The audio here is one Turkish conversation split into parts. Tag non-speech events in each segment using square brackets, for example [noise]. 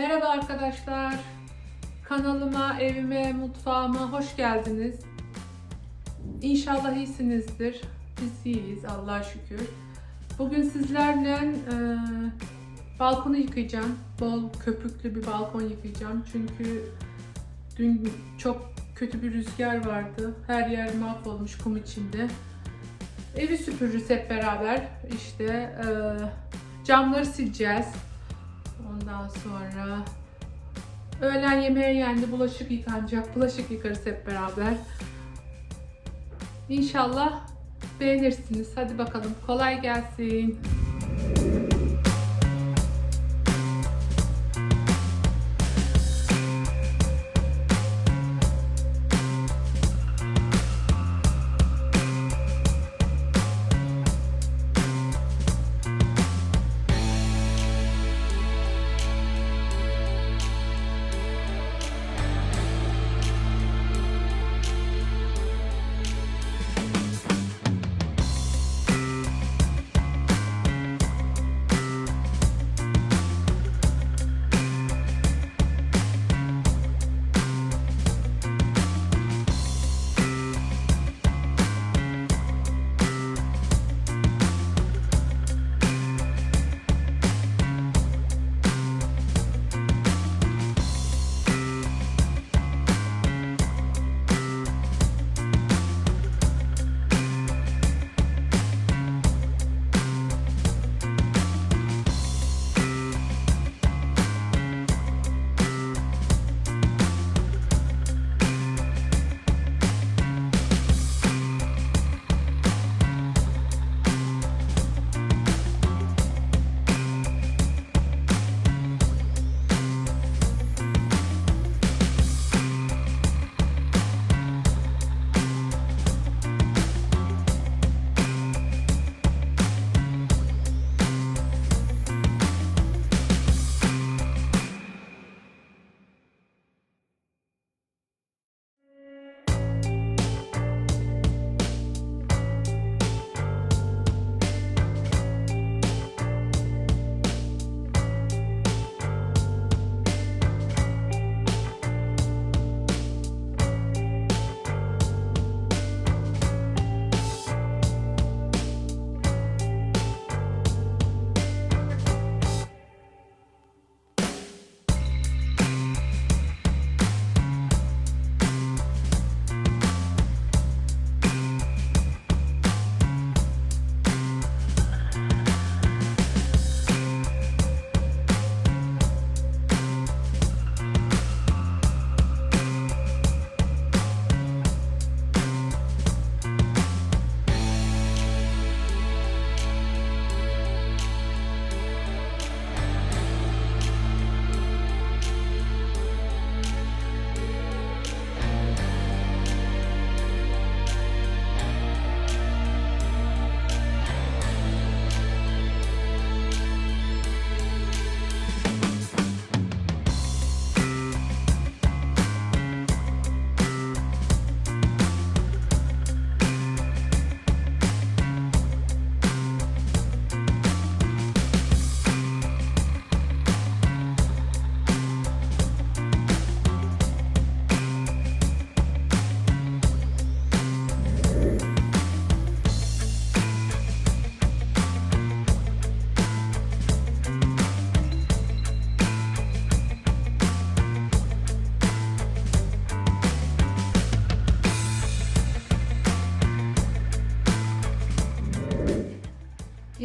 Merhaba arkadaşlar. Kanalıma, evime, mutfağıma hoş geldiniz. İnşallah iyisinizdir. Biz iyiyiz Allah'a şükür. Bugün sizlerle e, balkonu yıkayacağım. Bol köpüklü bir balkon yıkayacağım. Çünkü dün çok kötü bir rüzgar vardı. Her yer mahvolmuş kum içinde. Evi süpürürüz hep beraber. İşte e, camları sileceğiz. Ondan sonra öğlen yemeğe yendi. Bulaşık yıkanacak. Bulaşık yıkarız hep beraber. İnşallah beğenirsiniz. Hadi bakalım. Kolay gelsin.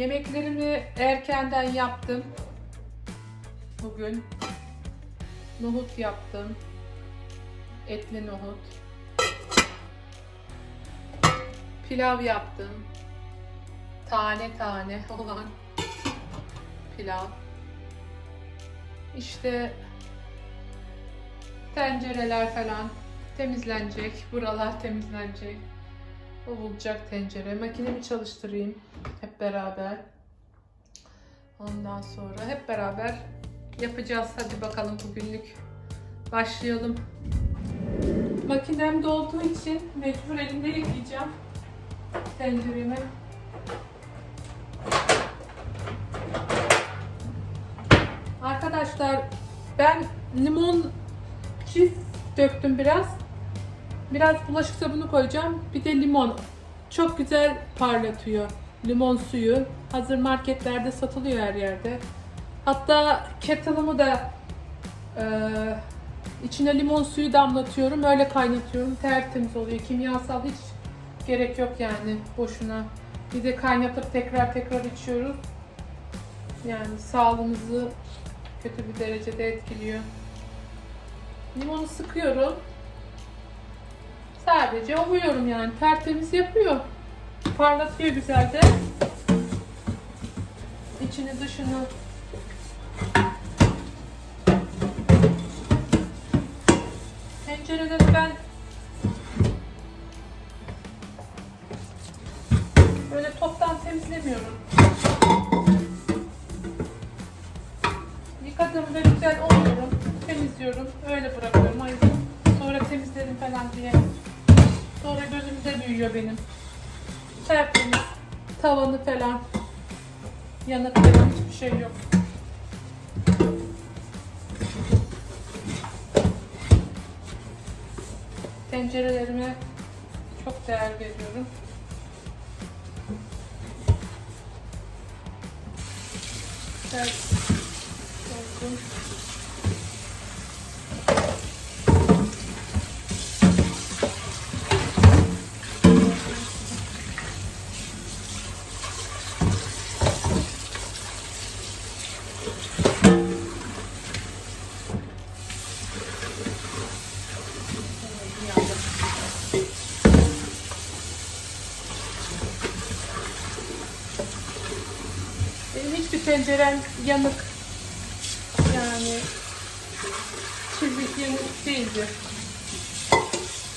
Yemeklerimi erkenden yaptım. Bugün nohut yaptım. Etli nohut. Pilav yaptım. Tane tane [laughs] olan pilav. İşte tencereler falan temizlenecek. Buralar temizlenecek. Ovulacak tencere. Makinemi çalıştırayım hep beraber. Ondan sonra hep beraber yapacağız. Hadi bakalım bugünlük başlayalım. Makinem dolduğu için mecbur elimde yıkayacağım tenceremi. Arkadaşlar Ben limon çift döktüm biraz. Biraz bulaşık sabunu koyacağım. Bir de limon. Çok güzel parlatıyor. Limon suyu. Hazır marketlerde satılıyor her yerde. Hatta kettle'ımı da eee, içine limon suyu damlatıyorum. Öyle kaynatıyorum. Tertemiz oluyor. Kimyasal hiç gerek yok yani boşuna. Bir de kaynatıp tekrar tekrar içiyoruz. Yani sağlığımızı kötü bir derecede etkiliyor. Limonu sıkıyorum. Sadece ovuyorum yani. Tertemiz yapıyor. Parlatıyor güzel de. İçini dışını Tencereleri ben böyle toptan temizlemiyorum. Yıkadığımda güzel ovuyorum, temizliyorum, öyle bırakıyorum. Hayır, sonra temizlerim falan diye. Sonra gözümde büyüyor benim. Tertemiz, tavanı falan, yanık falan hiçbir şey yok. Tencerelerime çok değer veriyorum. Evet. Olsun. Tencerem yanık. Yani çizik yanık değildir.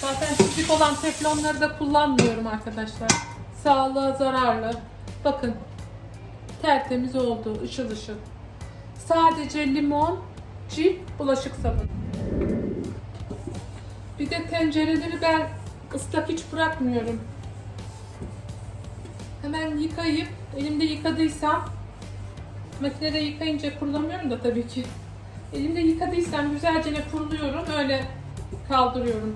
Zaten çizik olan teflonları da kullanmıyorum arkadaşlar. Sağlığa zararlı. Bakın tertemiz oldu ışıl ışıl. Sadece limon, çift bulaşık sabunu. Bir de tencereleri ben ıslak hiç bırakmıyorum. Hemen yıkayıp elimde yıkadıysam makinede yıkayınca kurulamıyorum da tabii ki. Elimde yıkadıysam güzelce ne kuruluyorum öyle kaldırıyorum.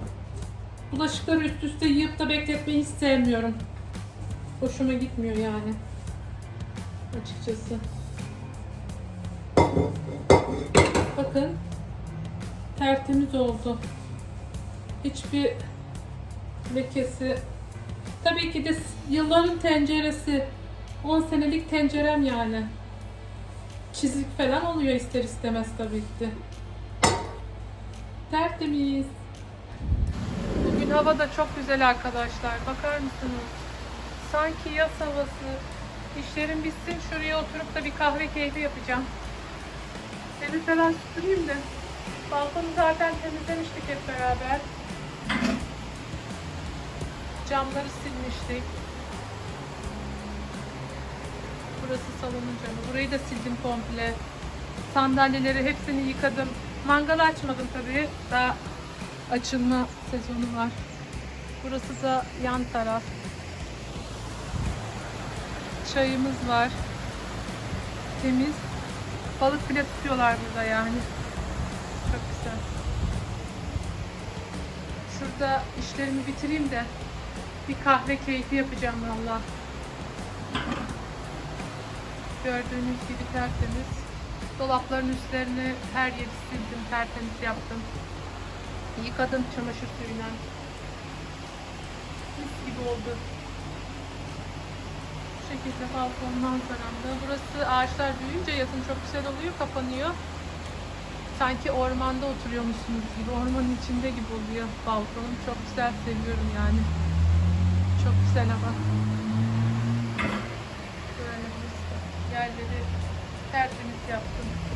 Bulaşıkları üst üste yığıp da bekletmeyi hiç sevmiyorum. Hoşuma gitmiyor yani. Açıkçası. Bakın tertemiz oldu. Hiçbir lekesi Tabii ki de yılların tenceresi. 10 senelik tencerem yani. Çizik falan oluyor ister istemez tabii ki. Tertemiz. Bugün hava da çok güzel arkadaşlar. Bakar mısınız? Sanki yaz havası. İşlerim bitsin şuraya oturup da bir kahve keyfi yapacağım. Evi falan süpüreyim de. Balkonu zaten temizlemiştik hep beraber. Camları silmiştik. Burası salonun camı. Burayı da sildim komple. Sandalyeleri hepsini yıkadım. Mangal açmadım tabii. Daha açılma sezonu var. Burası da yan taraf. Çayımız var. Temiz. Balık bile tutuyorlar burada yani. Çok güzel. Şurada işlerimi bitireyim de bir kahve keyfi yapacağım valla. Gördüğünüz gibi tertemiz. Dolapların üstlerini her yeri sildim, tertemiz yaptım. Yıkadım çamaşır suyuyla. Mis gibi oldu. Bu şekilde balkon manzaramda. Burası ağaçlar büyüyünce yazın çok güzel oluyor, kapanıyor. Sanki ormanda oturuyormuşsunuz gibi, ormanın içinde gibi oluyor balkonum. Çok güzel seviyorum yani. Çok güzel ama. Böyle işte yerleri tertemiz yaptım.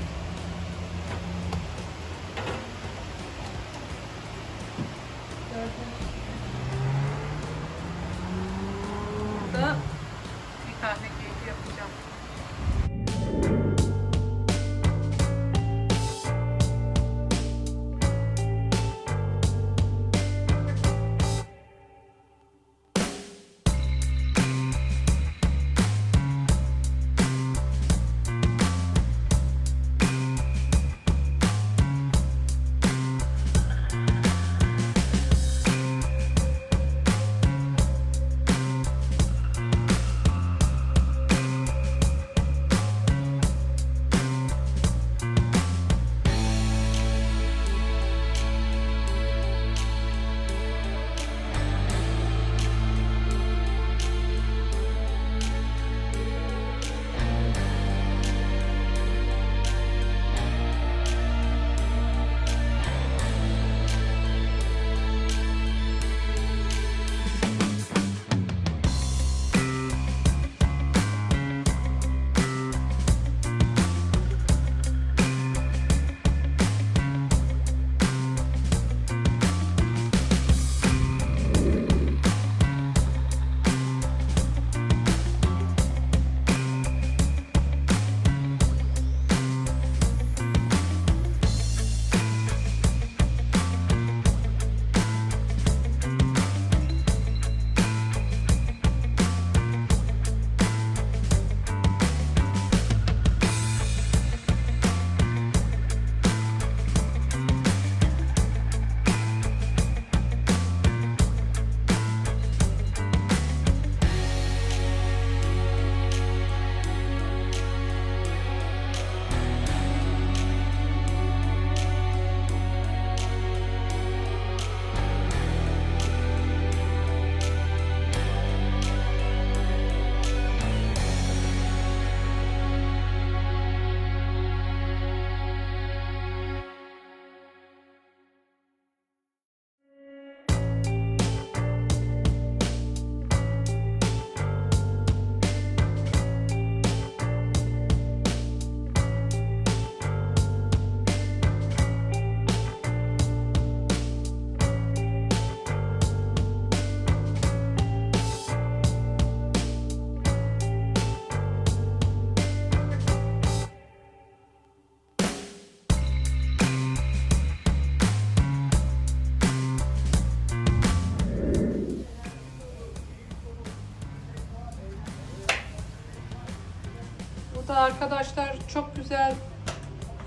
Arkadaşlar çok güzel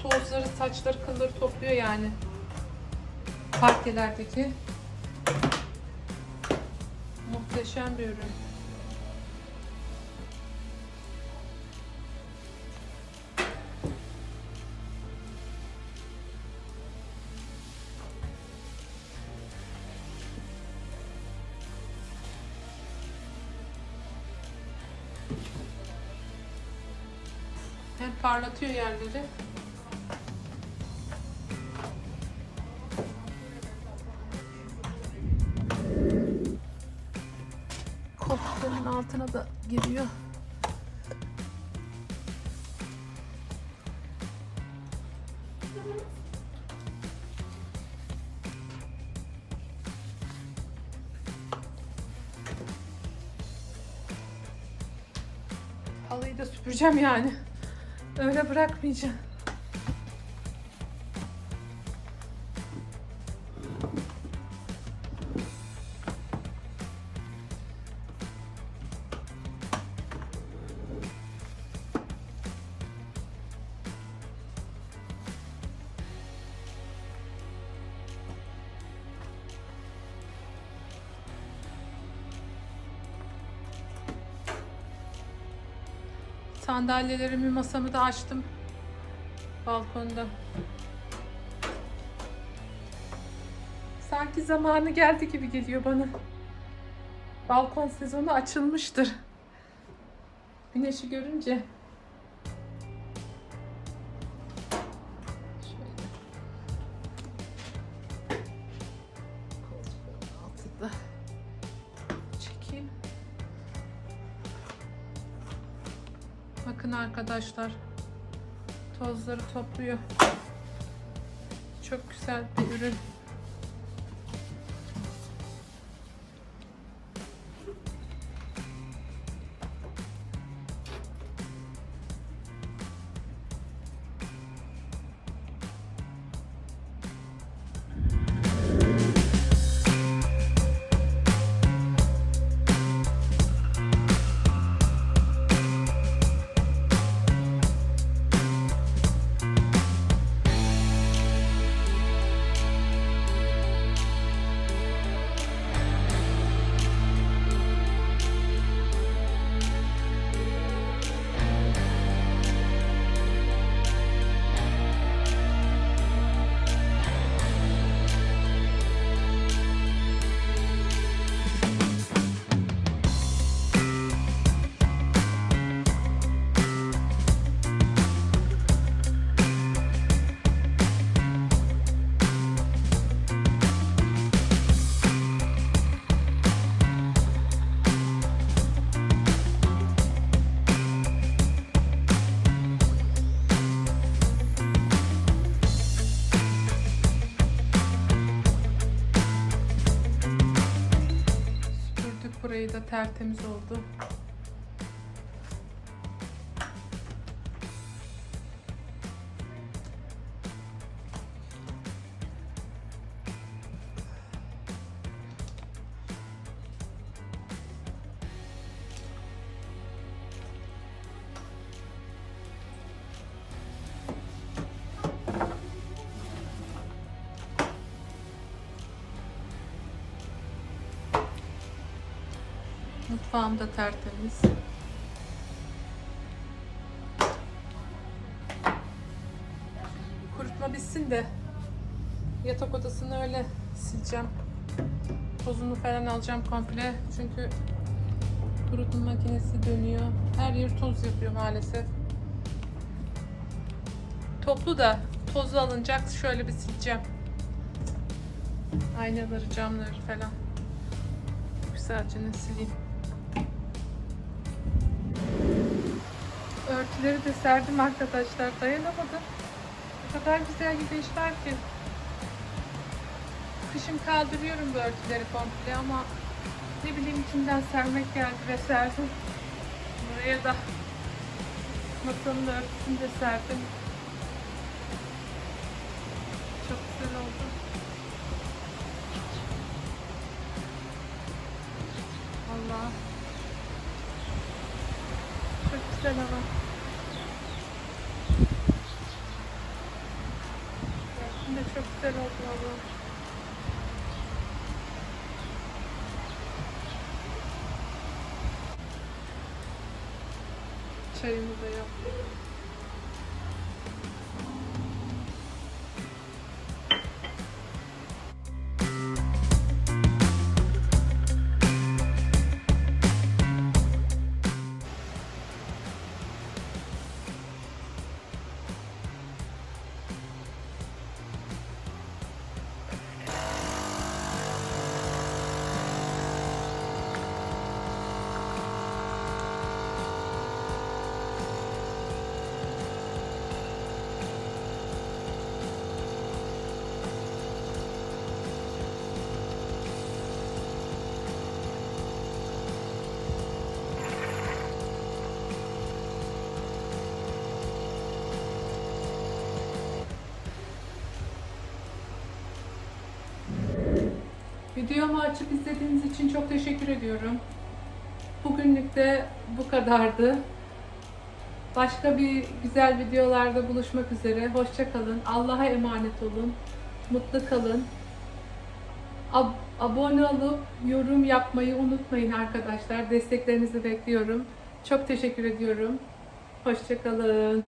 tozları, saçları, kılları topluyor yani. Parkelerdeki. Muhteşem bir ürün. Hem parlatıyor yerleri. Koltukların altına da giriyor. Halıyı da süpüreceğim yani. Öyle bırakmayacağım. Sandalyelerimi, masamı da açtım. Balkonda. Sanki zamanı geldi gibi geliyor bana. Balkon sezonu açılmıştır. Güneşi görünce. Arkadaşlar. Tozları topluyor. Çok güzel bir ürün. Tertemiz oldu. Mutfağım da tertemiz. Kurutma bitsin de yatak odasını öyle sileceğim. Tozunu falan alacağım komple. Çünkü kurutma makinesi dönüyor. Her yer toz yapıyor maalesef. Toplu da tozu alınacak. Şöyle bir sileceğim. Aynaları, camları falan. Güzelce sileyim. Örtüleri de serdim arkadaşlar. Dayanamadım. O kadar güzel güneşler ki. Kışın kaldırıyorum bu örtüleri komple ama ne bileyim içimden sermek geldi ve serdim. Buraya da masanın örtüsünü de serdim. Çok güzel oldu. Allah. Çok güzel hava. Güzel oldu valla. Çayımı da yaptık. Videomu açıp izlediğiniz için çok teşekkür ediyorum. Bugünlük de bu kadardı. Başka bir güzel videolarda buluşmak üzere. Hoşça kalın. Allah'a emanet olun. Mutlu kalın. Ab- abone olup yorum yapmayı unutmayın arkadaşlar. Desteklerinizi bekliyorum. Çok teşekkür ediyorum. Hoşça kalın.